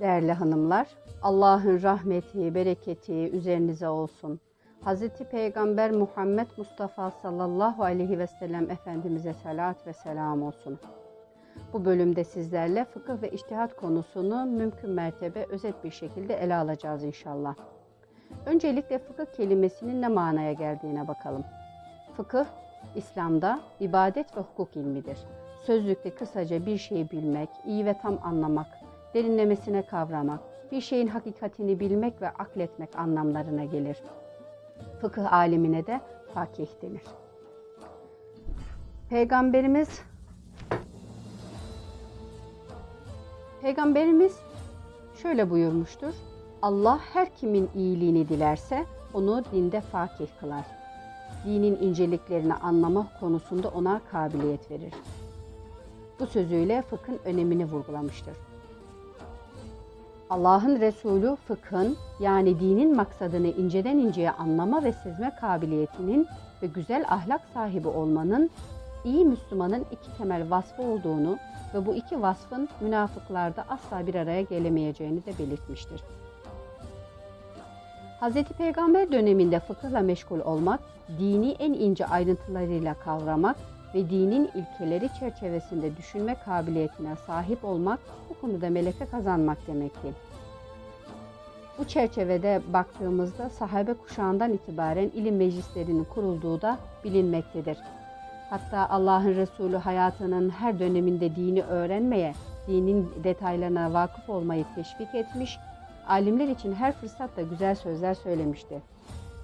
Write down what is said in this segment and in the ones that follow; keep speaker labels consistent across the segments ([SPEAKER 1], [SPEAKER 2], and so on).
[SPEAKER 1] Değerli hanımlar, Allah'ın rahmeti, bereketi üzerinize olsun. Hz. Peygamber Muhammed Mustafa sallallahu aleyhi ve sellem Efendimiz'e salat ve selam olsun. Bu bölümde sizlerle fıkıh ve içtihat konusunu mümkün mertebe özet bir şekilde ele alacağız inşallah. Öncelikle fıkıh kelimesinin ne manaya geldiğine bakalım. Fıkıh, İslam'da ibadet ve hukuk ilmidir. Sözlükte kısaca bir şeyi bilmek, iyi ve tam anlamak, derinlemesine kavramak, bir şeyin hakikatini bilmek ve akletmek anlamlarına gelir. Fıkıh alimine de fakih denir. Peygamberimiz Peygamberimiz şöyle buyurmuştur. Allah her kimin iyiliğini dilerse onu dinde fakih kılar. Dinin inceliklerini anlama konusunda ona kabiliyet verir. Bu sözüyle fıkhın önemini vurgulamıştır. Allah'ın Resulü fıkhın yani dinin maksadını inceden inceye anlama ve sezme kabiliyetinin ve güzel ahlak sahibi olmanın iyi Müslümanın iki temel vasfı olduğunu ve bu iki vasfın münafıklarda asla bir araya gelemeyeceğini de belirtmiştir. Hz. Peygamber döneminde fıkıhla meşgul olmak, dini en ince ayrıntılarıyla kavramak ve dinin ilkeleri çerçevesinde düşünme kabiliyetine sahip olmak bu konuda meleke kazanmak demektir. Bu çerçevede baktığımızda sahabe kuşağından itibaren ilim meclislerinin kurulduğu da bilinmektedir. Hatta Allah'ın Resulü hayatının her döneminde dini öğrenmeye, dinin detaylarına vakıf olmayı teşvik etmiş, alimler için her fırsatta güzel sözler söylemişti.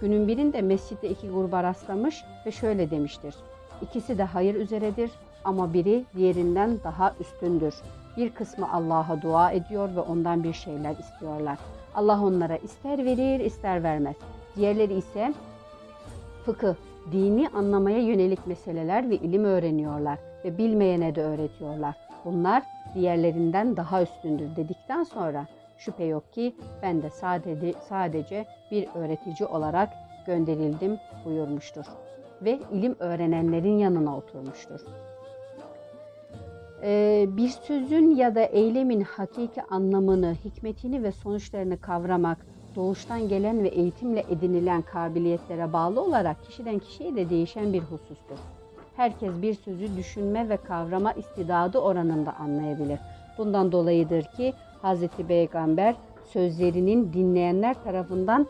[SPEAKER 1] Günün birinde mescitte iki gruba rastlamış ve şöyle demiştir. İkisi de hayır üzeredir ama biri diğerinden daha üstündür. Bir kısmı Allah'a dua ediyor ve ondan bir şeyler istiyorlar. Allah onlara ister verir ister vermez. Diğerleri ise fıkıh, dini anlamaya yönelik meseleler ve ilim öğreniyorlar ve bilmeyene de öğretiyorlar. Bunlar diğerlerinden daha üstündür dedikten sonra şüphe yok ki ben de sadece, sadece bir öğretici olarak gönderildim buyurmuştur ve ilim öğrenenlerin yanına oturmuştur. Ee, bir sözün ya da eylemin hakiki anlamını, hikmetini ve sonuçlarını kavramak, doğuştan gelen ve eğitimle edinilen kabiliyetlere bağlı olarak kişiden kişiye de değişen bir husustur. Herkes bir sözü düşünme ve kavrama istidadı oranında anlayabilir. Bundan dolayıdır ki Hz. Peygamber sözlerinin dinleyenler tarafından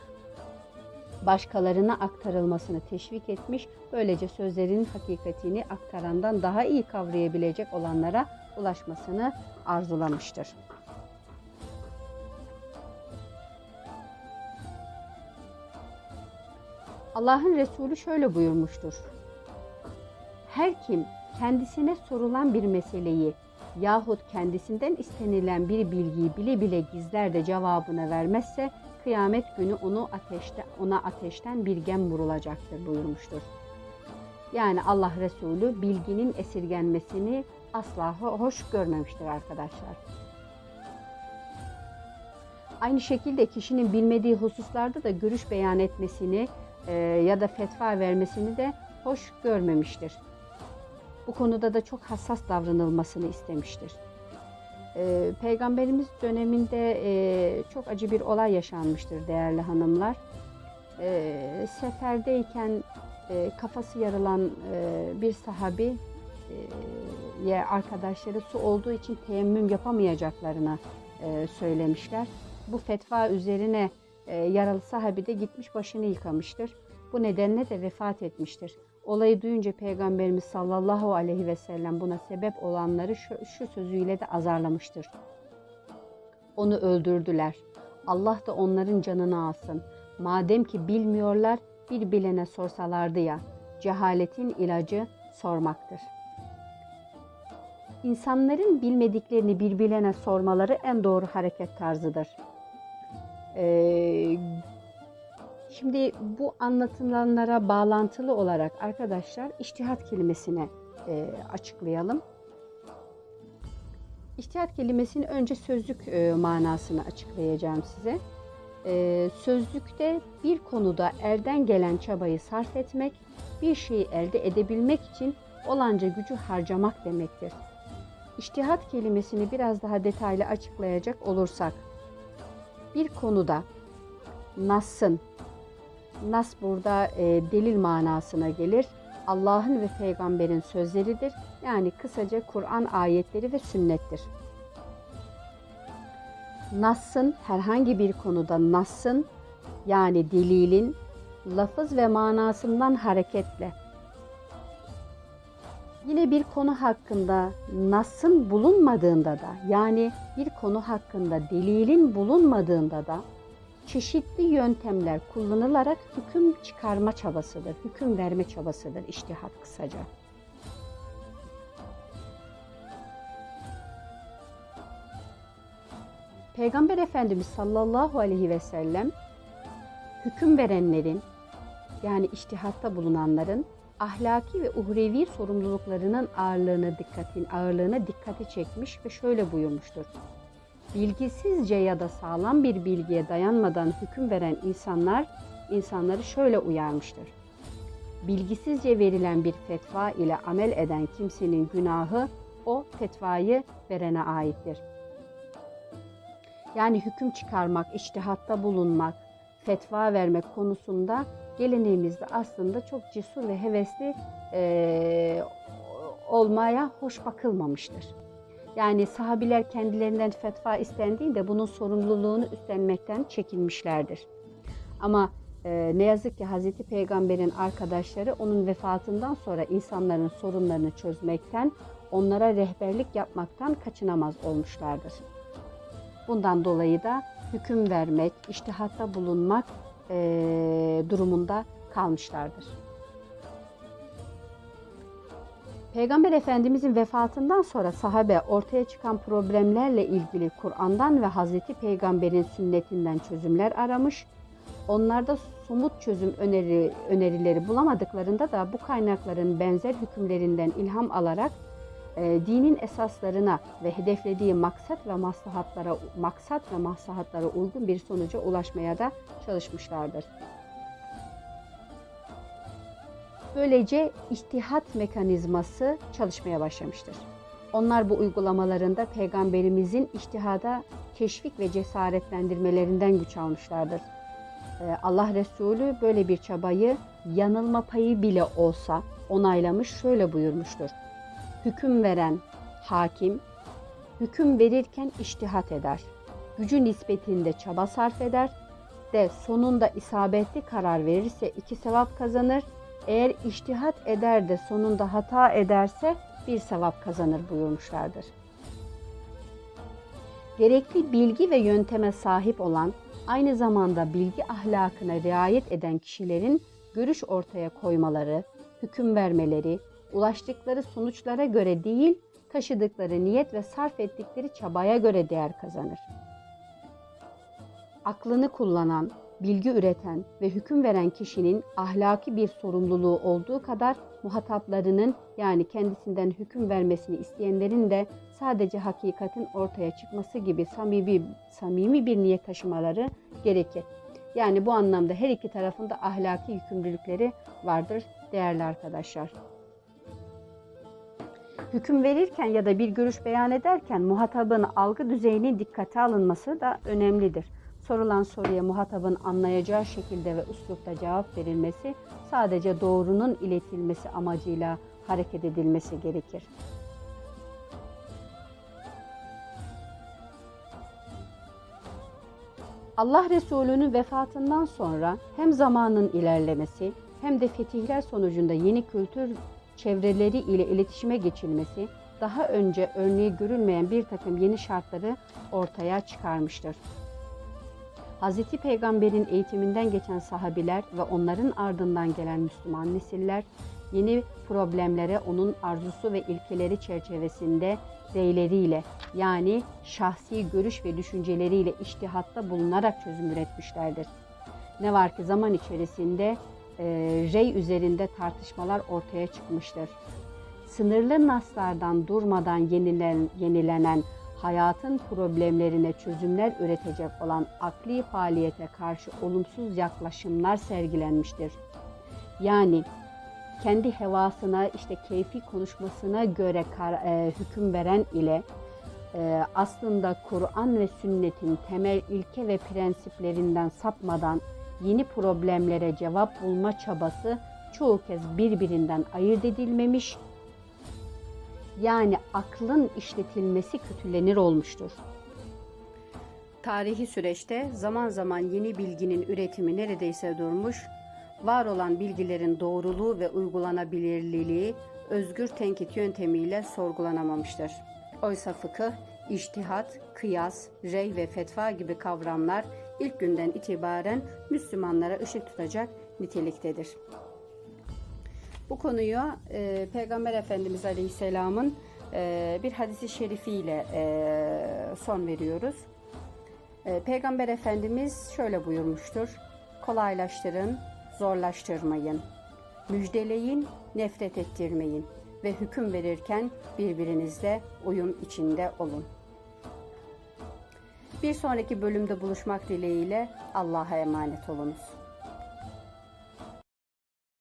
[SPEAKER 1] başkalarına aktarılmasını teşvik etmiş. Böylece sözlerin hakikatini aktarandan daha iyi kavrayabilecek olanlara ulaşmasını arzulamıştır. Allah'ın Resulü şöyle buyurmuştur. Her kim kendisine sorulan bir meseleyi yahut kendisinden istenilen bir bilgiyi bile bile gizler de cevabını vermezse kıyamet günü onu ateşte ona ateşten bir gem vurulacaktır buyurmuştur. Yani Allah Resulü bilginin esirgenmesini asla hoş görmemiştir arkadaşlar. Aynı şekilde kişinin bilmediği hususlarda da görüş beyan etmesini e, ya da fetva vermesini de hoş görmemiştir. Bu konuda da çok hassas davranılmasını istemiştir. Ee, Peygamberimiz döneminde e, çok acı bir olay yaşanmıştır değerli hanımlar. E, seferdeyken kafası yarılan e, bir sahabi e, arkadaşları su olduğu için teyemmüm yapamayacaklarını e, söylemişler. Bu fetva üzerine yaralı sahabi de gitmiş başını yıkamıştır. Bu nedenle de vefat etmiştir. Olayı duyunca Peygamberimiz sallallahu aleyhi ve sellem buna sebep olanları şu, şu sözüyle de azarlamıştır. Onu öldürdüler. Allah da onların canını alsın. Madem ki bilmiyorlar bir bilene sorsalardı ya. Cehaletin ilacı sormaktır. İnsanların bilmediklerini bir bilene sormaları en doğru hareket tarzıdır. Ee, Şimdi bu anlatılanlara bağlantılı olarak arkadaşlar iştihat kelimesini e, açıklayalım. İştihat kelimesinin önce sözlük e, manasını açıklayacağım size. E, sözlükte bir konuda elden gelen çabayı sarf etmek, bir şeyi elde edebilmek için olanca gücü harcamak demektir. İçtihat kelimesini biraz daha detaylı açıklayacak olursak, bir konuda Nas'ın, Nas burada e, delil manasına gelir. Allah'ın ve peygamberin sözleridir. Yani kısaca Kur'an ayetleri ve sünnettir. Nas'ın herhangi bir konuda Nas'ın yani delilin lafız ve manasından hareketle Yine bir konu hakkında nasın bulunmadığında da yani bir konu hakkında delilin bulunmadığında da çeşitli yöntemler kullanılarak hüküm çıkarma çabasıdır, hüküm verme çabasıdır iştihat kısaca. Peygamber Efendimiz sallallahu aleyhi ve sellem hüküm verenlerin yani iştihatta bulunanların ahlaki ve uhrevi sorumluluklarının ağırlığına dikkatin ağırlığına dikkati çekmiş ve şöyle buyurmuştur. Bilgisizce ya da sağlam bir bilgiye dayanmadan hüküm veren insanlar insanları şöyle uyarmıştır. Bilgisizce verilen bir fetva ile amel eden kimsenin günahı o fetvayı verene aittir. Yani hüküm çıkarmak, içtihatta bulunmak, fetva vermek konusunda geleneğimizde aslında çok cesur ve hevesli e, olmaya hoş bakılmamıştır. Yani sahabiler kendilerinden fetva istendiğinde bunun sorumluluğunu üstlenmekten çekinmişlerdir. Ama e, ne yazık ki Hazreti Peygamber'in arkadaşları onun vefatından sonra insanların sorunlarını çözmekten, onlara rehberlik yapmaktan kaçınamaz olmuşlardır. Bundan dolayı da hüküm vermek, iştihatta bulunmak e, durumunda kalmışlardır. Peygamber Efendimizin vefatından sonra sahabe ortaya çıkan problemlerle ilgili Kur'an'dan ve Hazreti Peygamber'in sünnetinden çözümler aramış. Onlarda somut çözüm öneri, önerileri bulamadıklarında da bu kaynakların benzer hükümlerinden ilham alarak e, dinin esaslarına ve hedeflediği maksat ve maslahatlara maksat ve maslahatlara uygun bir sonuca ulaşmaya da çalışmışlardır. Böylece ihtihat mekanizması çalışmaya başlamıştır. Onlar bu uygulamalarında peygamberimizin iştihada teşvik ve cesaretlendirmelerinden güç almışlardır. Ee, Allah Resulü böyle bir çabayı yanılma payı bile olsa onaylamış şöyle buyurmuştur hüküm veren hakim, hüküm verirken iştihat eder. Gücü nispetinde çaba sarf eder de sonunda isabetli karar verirse iki sevap kazanır. Eğer iştihat eder de sonunda hata ederse bir sevap kazanır buyurmuşlardır. Gerekli bilgi ve yönteme sahip olan, aynı zamanda bilgi ahlakına riayet eden kişilerin görüş ortaya koymaları, hüküm vermeleri, ulaştıkları sonuçlara göre değil, taşıdıkları niyet ve sarf ettikleri çabaya göre değer kazanır. Aklını kullanan, bilgi üreten ve hüküm veren kişinin ahlaki bir sorumluluğu olduğu kadar muhataplarının yani kendisinden hüküm vermesini isteyenlerin de sadece hakikatin ortaya çıkması gibi samimi, samimi bir niyet taşımaları gerekir. Yani bu anlamda her iki tarafında ahlaki yükümlülükleri vardır değerli arkadaşlar hüküm verirken ya da bir görüş beyan ederken muhatabın algı düzeyinin dikkate alınması da önemlidir. Sorulan soruya muhatabın anlayacağı şekilde ve üslupta cevap verilmesi sadece doğrunun iletilmesi amacıyla hareket edilmesi gerekir. Allah Resulü'nün vefatından sonra hem zamanın ilerlemesi hem de fetihler sonucunda yeni kültür çevreleri ile iletişime geçilmesi daha önce örneği görülmeyen bir takım yeni şartları ortaya çıkarmıştır. Hz. Peygamber'in eğitiminden geçen sahabiler ve onların ardından gelen Müslüman nesiller yeni problemlere onun arzusu ve ilkeleri çerçevesinde reyleriyle yani şahsi görüş ve düşünceleriyle iştihatta bulunarak çözüm üretmişlerdir. Ne var ki zaman içerisinde e, rey üzerinde tartışmalar ortaya çıkmıştır. Sınırlı naslardan durmadan yenilen, yenilenen hayatın problemlerine çözümler üretecek olan akli faaliyete karşı olumsuz yaklaşımlar sergilenmiştir. Yani kendi hevasına, işte keyfi konuşmasına göre kar- e, hüküm veren ile e, aslında Kur'an ve sünnetin temel ilke ve prensiplerinden sapmadan yeni problemlere cevap bulma çabası çoğu kez birbirinden ayırt edilmemiş, yani aklın işletilmesi kötülenir olmuştur. Tarihi süreçte zaman zaman yeni bilginin üretimi neredeyse durmuş, var olan bilgilerin doğruluğu ve uygulanabilirliği özgür tenkit yöntemiyle sorgulanamamıştır. Oysa fıkıh, içtihat, kıyas, rey ve fetva gibi kavramlar ilk günden itibaren Müslümanlara ışık tutacak niteliktedir. Bu konuyu e, Peygamber Efendimiz Aleyhisselam'ın e, bir hadisi şerifiyle e, son veriyoruz. E, Peygamber Efendimiz şöyle buyurmuştur. Kolaylaştırın, zorlaştırmayın. Müjdeleyin, nefret ettirmeyin ve hüküm verirken birbirinizle uyum içinde olun. Bir sonraki bölümde buluşmak dileğiyle Allah'a emanet olunuz.